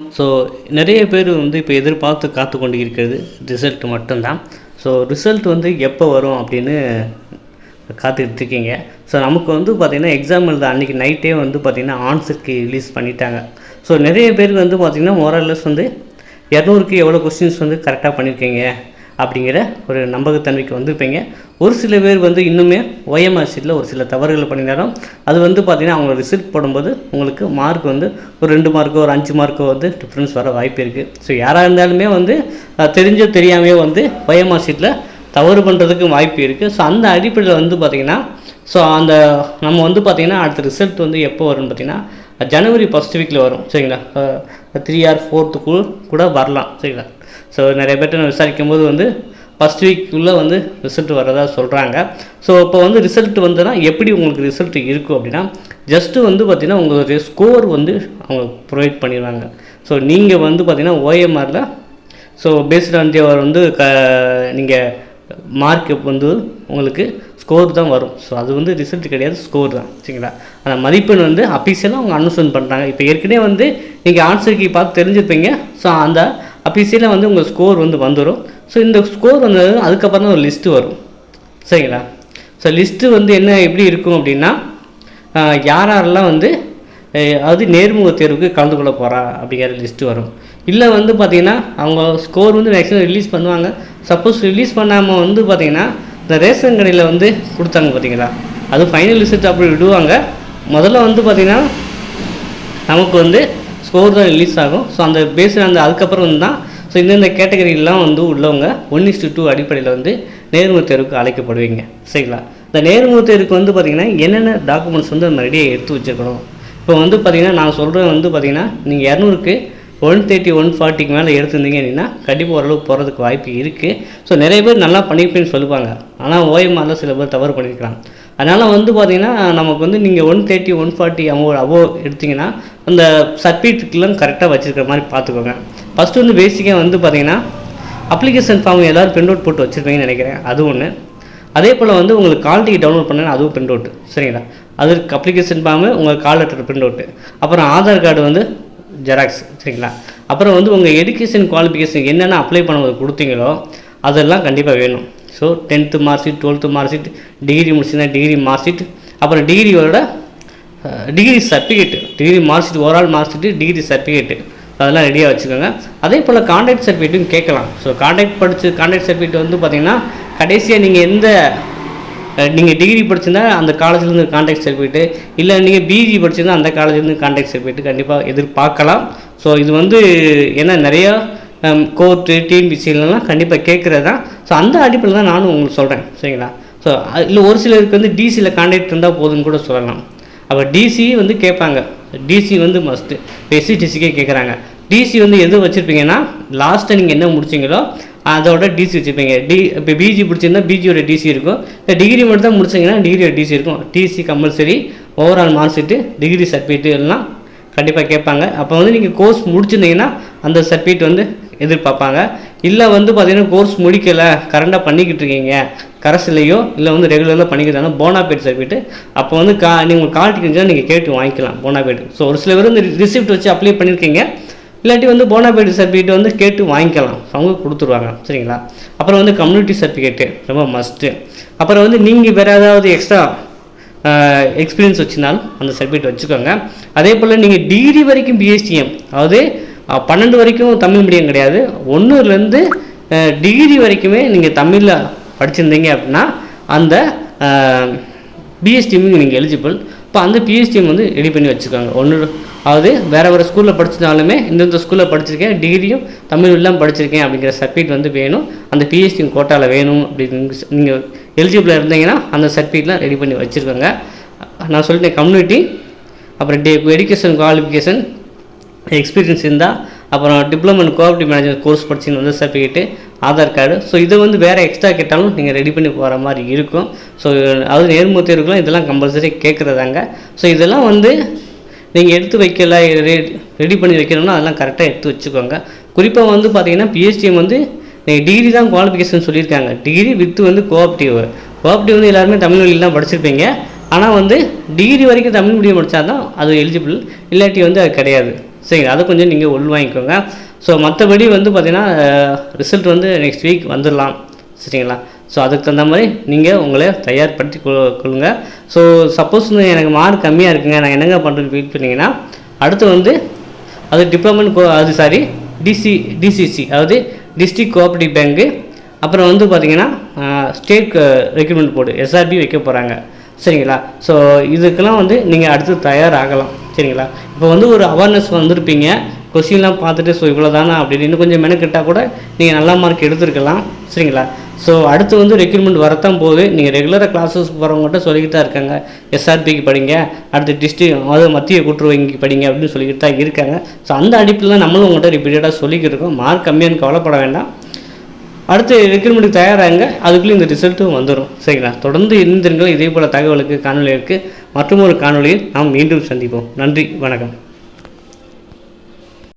So நிறைய பேர் வந்து இப்போ எதிர்பார்த்து காத்து கொண்டு இருக்கிறது ரிசல்ட் மட்டும்தான். ஸோ ரிசல்ட் வந்து எப்போ வரும் அப்படின்னு காத்துக்கிட்டு இருக்கீங்க. ஸோ நமக்கு வந்து பார்த்திங்கன்னா எக்ஸாம் எழுத அன்றைக்கி நைட்டே வந்து பார்த்திங்கன்னா ஆன்சருக்கு ரிலீஸ் பண்ணிட்டாங்க. ஸோ நிறைய பேருக்கு வந்து பார்த்திங்கன்னா மோரல்லஸ் வந்து இரநூறுக்கு எவ்வளோ கொஸ்டின்ஸ் வந்து கரெக்டாக பண்ணியிருக்கீங்க அப்படிங்கிற ஒரு நம்பகத்தன்மைக்கு வந்திருப்பீங்க. ஒரு சில பேர் வந்து இன்னுமே OMR ஷீட்டில் ஒரு சில தவறுகள் பண்ணியிருந்தாலும் அது வந்து பார்த்திங்கன்னா அவங்க ரிசல்ட் போடும்போது உங்களுக்கு மார்க் வந்து ஒரு ரெண்டு மார்க்கோ ஒரு அஞ்சு மார்க்கோ வந்து டிஃப்ரென்ஸ் வர வாய்ப்பு இருக்குது ஸோ யாராக இருந்தாலுமே வந்து தெரிஞ்சோ தெரியாமையோ வந்து OMR ஷீட்டில் தவறு பண்ணுறதுக்கு வாய்ப்பு இருக்குது ஸோ அந்த அடிப்படையில் வந்து பார்த்திங்கன்னா ஸோ அந்த நம்ம வந்து பார்த்திங்கன்னா அடுத்த ரிசல்ட் வந்து எப்போ வரும்னு பார்த்திங்கன்னா ஜனவரி ஃபஸ்ட் வீக்கில் வரும் சரிங்களா? த்ரீ ஆர் ஃபோர்த்துக்குள் கூட வரலாம் சரிங்களா? ஸோ நிறைய பேர்ட்ட நான் விசாரிக்கும் போது வந்து ஃபஸ்ட் வீக்குள்ளே வந்து ரிசல்ட் வர்றதா சொல்கிறாங்க ஸோ இப்போ வந்து ரிசல்ட் வந்ததுன்னா எப்படி உங்களுக்கு ரிசல்ட் இருக்கும் அப்படின்னா ஜஸ்ட்டு வந்து பார்த்திங்கன்னா உங்களுடைய ஸ்கோர் வந்து அவங்க ப்ரொவைட் பண்ணிடுவாங்க. ஸோ நீங்கள் வந்து பார்த்திங்கன்னா ஓஎம்ஆரில் ஸோ பேஸ்ட் ஆன் தேவர் வந்து க நீங்கள் மார்க் வந்து உங்களுக்கு ஸ்கோர் தான் வரும். ஸோ அது வந்து ரிசல்ட் கிடையாது ஸ்கோர் தான். சரிங்களா? அந்த மதிப்பெண் வந்து அஃபீஷியலாக அவங்க அனௌன்ஸ்மெண்ட் பண்ணுறாங்க இப்போ ஏற்கனவே வந்து நீங்கள் ஆன்சருக்கு பார்த்து தெரிஞ்சுப்பீங்க ஸோ அந்த அஃபீஷியலாக வந்து உங்கள் ஸ்கோர் வந்து வந்துடும் ஸோ இந்த ஸ்கோர் வந்து அதுக்கப்புறம் தான் ஒரு லிஸ்ட்டு வரும். சரிங்களா? ஸோ லிஸ்ட்டு வந்து என்ன எப்படி இருக்கும் அப்படின்னா யார் யாரெல்லாம் வந்து அதாவது நேர்முக தேர்வுக்கு கலந்து கொள்ள போகிறா அப்படிங்கிற லிஸ்ட்டு வரும். இல்லை வந்து பார்த்திங்கன்னா அவங்க ஸ்கோர் வந்து மேக்ஸிமம் ரிலீஸ் பண்ணுவாங்க. சப்போஸ் ரிலீஸ் பண்ணாமல் வந்து பார்த்திங்கன்னா இந்த ரேஷன் கடையில் வந்து கொடுத்தாங்க பார்த்தீங்களா அது ஃபைனல் ரிசல்ட் அப்படி விடுவாங்க. முதல்ல வந்து பார்த்திங்கன்னா நமக்கு வந்து ஸ்கோர் தான் ரிலீஸ் ஆகும். ஸோ அந்த பேஸில் அந்த அதுக்கப்புறம் வந்து தான் ஸோ இந்தந்த கேட்டகரிலாம் வந்து உள்ளவங்க ஒன் இஸ்டு டூ அடிப்படையில் வந்து நேர்முக தேர்வுக்கு அழைக்கப்படுவீங்க. சரிங்களா? இந்த நேர்முக தேர்வுக்கு வந்து பார்த்திங்கன்னா என்னென்ன டாக்குமெண்ட்ஸ் வந்து நம்ம ரெடியாக எடுத்து வச்சுருக்கணும்? இப்போ வந்து பார்த்திங்கன்னா நான் சொல்கிறேன் வந்து பார்த்திங்கன்னா நீங்கள் இரநூறுக்கு ஒன் தேர்ட்டி ஒன் ஃபார்ட்டிக்கு மேலே எடுத்திருந்தீங்க அப்படின்னா கண்டிப்பாக ஓரளவுக்கு போகிறதுக்கு வாய்ப்பு இருக்குது ஸோ நிறைய பேர் நல்லா பண்ணியிருப்பேன்னு சொல்லுவாங்க. ஆனால் ஓஎம்ஆரில் சில பேர் தவறு பண்ணியிருக்கலாம் அதனால் வந்து பார்த்திங்கன்னா நமக்கு வந்து நீங்கள் ஒன் தேர்ட்டி ஒன் ஃபார்ட்டி அமோ அபோவ் எடுத்திங்கன்னா அந்த சர்டிஃபிகேட்டுக்கெல்லாம் கரெக்டாக வச்சுருக்கிற மாதிரி பார்த்துக்கோங்க ஃபஸ்ட்டு வந்து பேசிக்காக வந்து பார்த்திங்கன்னா அப்ளிகேஷன் ஃபார்ம் எல்லோரும் பிரிண்ட் அவுட் போட்டு வச்சுருப்பீங்கன்னு நினைக்கிறேன். அது ஒன்று அதே போல் வந்து உங்களுக்கு கால் டிக்கெட் டவுன்லோட் பண்ண அதுவும் பிரிண்ட் அவுட் சரிங்களா? அதற்கு அப்ளிகேஷன் ஃபார்மு உங்கள் கால் லெட்டர் பிரிண்ட் அவுட்டு அப்புறம் ஆதார் கார்டு வந்து ஜெராக்ஸ் சரிங்களா? அப்புறம் வந்து உங்கள் எஜுகேஷன் குவாலிஃபிகேஷன் என்னென்ன அப்ளை பண்ண கொடுத்தீங்களோ அதெல்லாம் கண்டிப்பாக வேணும். So tenth mark sheet twelfth mark sheet degree முடிச்சுன்னா degree mark sheet அப்புறம் டிகிரியோட degree certificate degree mark sheet overall mark sheet degree certificate அதெல்லாம் ரெடியாக வச்சுக்கோங்க. அதே போல் கான்டாக்ட் சர்டிஃபிகேட்டும் கேட்கலாம். ஸோ கான்டாக்ட் படித்து கான்டாக்ட் சர்டிஃபிகேட் வந்து பார்த்தீங்கன்னா கடைசியாக நீங்கள் எந்த நீங்கள் டிகிரி படிச்சிருந்தா அந்த காலேஜ்லேருந்து கான்டாக்ட் சர்டிஃபிகேட்டு இல்லை நீங்கள் பிஜி படிச்சிருந்தா அந்த காலேஜ்லேருந்து கான்டாக்ட் சர்டிஃபிகேட் கண்டிப்பாக எதிர்பார்க்கலாம். ஸோ இது வந்து ஏன்னா நிறையா கோர்ட்டு டிஎன்பிசிலாம் கண்டிப்பாக கேட்குறது தான். ஸோ அந்த அடிப்படையில் தான் நானும் உங்களுக்கு சொல்கிறேன் சரிங்களா? ஸோ இல்லை ஒரு சிலருக்கு வந்து டிசியில் கான்டாக்ட் இருந்தால் போதும்னு கூட சொல்லலாம். அப்போ டிசி வந்து கேட்பாங்க. டிசி வந்து மஸ்ட்டு இப்போ எஸ்சி டிசிக்கே கேட்குறாங்க டிசி வந்து எது வச்சுருப்பீங்கன்னா லாஸ்ட்டை நீங்கள் என்ன முடிச்சீங்களோ அதோட டிசி வச்சுருப்பீங்க டி இப்போ பிஜி பிடிச்சிருந்தா பிஜியோட டிசி இருக்கும். இல்லை டிகிரி மட்டும் தான் முடிச்சிங்கன்னா டிகிரியோட டிசி இருக்கும். TC compulsory overall mark sheet degree certificate எல்லாம் கண்டிப்பாக கேட்பாங்க. அப்போ வந்து நீங்கள் கோர்ஸ் முடிச்சிருந்தீங்கன்னா அந்த சர்டிஃபிகேட் வந்து எதிர்பார்ப்பாங்க. இல்லை வந்து பார்த்தீங்கன்னா கோர்ஸ் முடிக்கலை கரண்டாக பண்ணிக்கிட்டு இருக்கீங்க. கரஸ்லையோ இல்லை வந்து ரெகுலராக பண்ணிக்கிறாங்க போனாபேட் சர்டிஃபிகேட் அப்போ வந்து கா நீங்கள் கால் டிக்கெட் நீங்கள் கேட்டு வாங்கிக்கலாம் போனாபேட் ஸோ ஒரு சில பேர் வந்து ரிசிப்ட் வச்சு அப்ளை பண்ணியிருக்கீங்க இல்லாட்டி வந்து போனாபைடு சர்டிஃபிகேட் வந்து கேட்டு வாங்கிக்கலாம். அவங்க கொடுத்துருவாங்க. சரிங்களா? அப்புறம் வந்து கம்யூனிட்டி சர்டிஃபிகேட்டு ரொம்ப மஸ்ட்டு அப்புறம் வந்து நீங்கள் வேறு ஏதாவது எக்ஸ்ட்ரா எக்ஸ்பீரியன்ஸ் வச்சுனாலும் அந்த சர்டிஃபிகேட் வச்சுக்கோங்க. அதே போல் நீங்கள் டிகிரி வரைக்கும் பிஎஸ்டிஎம் அதாவது பன்னெண்டு வரைக்கும் தமிழ் மீடியம் கிடையாது. ஒன்றுலேருந்து டிகிரி வரைக்குமே நீங்கள் தமிழில் படிச்சிருந்தீங்க அப்படின்னா அந்த பிஎஸ்டிஎம்க்கு நீங்கள் எலிஜிபிள் இப்போ அந்த பிஎஸ்டிஎம் வந்து ரெடி பண்ணி வச்சுக்கோங்க. ஒன்று அதாவது வேறு வேறு ஸ்கூலில் படிச்சிருந்தாலுமே இந்தந்த ஸ்கூலில் படிச்சிருக்கேன் டிகிரியும் தமிழ் இல்லாமல் படிச்சிருக்கேன் அப்படிங்கிற சர்டிஃபிகேட் வந்து வேணும். அந்த பிஎஸ்டிஎம் கோட்டாவில் வேணும் அப்படின்னு நீங்கள் எலிஜிபிளாக இருந்தீங்கன்னா அந்த சர்டிஃபிகேட்லாம் ரெடி பண்ணி வச்சுருக்கோங்க. நான் சொல்லிட்டேன் கம்யூனிட்டி அப்புறம் டே எஜுகேஷன் குவாலிஃபிகேஷன் எக்ஸ்பீரியன்ஸ் இருந்தால் அப்புறம் diploma and cooperative manager course படிச்சுன்னு வந்து சர்டிஃபிகேட்டு ஆதார் கார்டு ஸோ இதை வந்து வேறு எக்ஸ்ட்ரா கேட்டாலும் நீங்கள் ரெடி பண்ணி போகிற மாதிரி இருக்கும். ஸோ அது நேர்முக தேர்வுக்குலாம் இதெல்லாம் கம்பல்சரி கேட்குறதாங்க ஸோ இதெல்லாம் வந்து நீங்கள் எடுத்து வைக்கல ரெடி பண்ணி வைக்கணும்னா அதெல்லாம் கரெக்டாக எடுத்து வச்சுக்கோங்க. குறிப்பாக வந்து பார்த்தீங்கன்னா பிஎஸ்டிஎம் வந்து நீங்கள் டிகிரி தான் குவாலிஃபிகேஷன் சொல்லியிருக்காங்க. டிகிரி வித்து வந்து கோஆப்டிவ் கோஆப்டிவ் வந்து எல்லாருமே தமிழ் வழியில் தான் படிச்சிருப்பீங்க. ஆனால் வந்து டிகிரி வரைக்கும் தமிழ் மீடியம் படித்தா தான் அது எலிஜிபிள் இல்லாட்டி வந்து அது கிடையாது. சரிங்களா? அதை கொஞ்சம் நீங்கள் உள் வாங்கிக்கோங்க. ஸோ மற்றபடி வந்து பார்த்தீங்கன்னா ரிசல்ட் வந்து நெக்ஸ்ட் வீக் வந்துடலாம் சரிங்களா? ஸோ அதுக்கு தகுந்த மாதிரி நீங்கள் உங்களை தயார்படுத்தி கொ- கொள்ளுங்க. ஸோ சப்போஸ் எனக்கு மார்க் கம்மியாக இருக்குங்க நான் என்னங்க பண்ணுறது ஃபீல் பண்ணிங்கன்னா அடுத்து வந்து அது டிப்ளமெண்ட் கோ அது சாரி டிசி டிசிசி அதாவது டிஸ்ட்ரிக்ட் கோஆப்ரேட்டிவ் பேங்க்கு அப்புறம் வந்து பார்த்தீங்கன்னா ஸ்டேட் ரெக்ரூட்மெண்ட் போர்டு எஸ்ஆர்பி வைக்க போகிறாங்க சரிங்களா? ஸோ இதுக்கெல்லாம் வந்து நீங்கள் அடுத்து தயாராகலாம். சரிங்களா? இப்போ வந்து ஒரு அவேர்னஸ் வந்திருப்பீங்க. கொஸ்டின்லாம் பார்த்துட்டு ஸோ இவ்வளோ தானே அப்படின்னு இன்னும் கொஞ்சம் மெனக்கிட்டால் கூட நீங்கள் நல்ல மார்க் எடுத்துருக்கலாம். சரிங்களா? ஸோ அடுத்து வந்து ரெக்ரூட்மெண்ட் வரத்தான் போகுது. நீங்கள் ரெகுலராக கிளாஸஸ் போகிறவங்ககிட்ட சொல்லிக்கிட்டு தான் இருக்காங்க. எஸ்ஆர்பிக்கு படிங்க. அடுத்து டிஸ்ட்ரிக் அதாவது மத்திய கூட்டுறவு வங்கி படிங்க அப்படின்னு சொல்லிக்கிட்டு தான் இருக்காங்க. ஸோ அந்த அடிப்பில் தான் நம்மளும் உங்கள்கிட்ட ரிப்பீட்டடாக சொல்லிக்கிட்டு இருக்கோம். மார்க் கம்மியானு கவலைப்பட வேண்டாம். அடுத்து ரெக்ரூட்மெண்ட்டுக்கு தயாராங்க அதுக்குள்ளே இந்த ரிசல்ட்டும் வந்துடும் சரிங்களா? தொடர்ந்து இருந்திருங்கள் இதே போல் தகவலுக்கு காணொலிகளுக்கு மற்றும் ஒரு காணொலியில் நாம் மீண்டும் சந்திப்போம். நன்றி. வணக்கம்.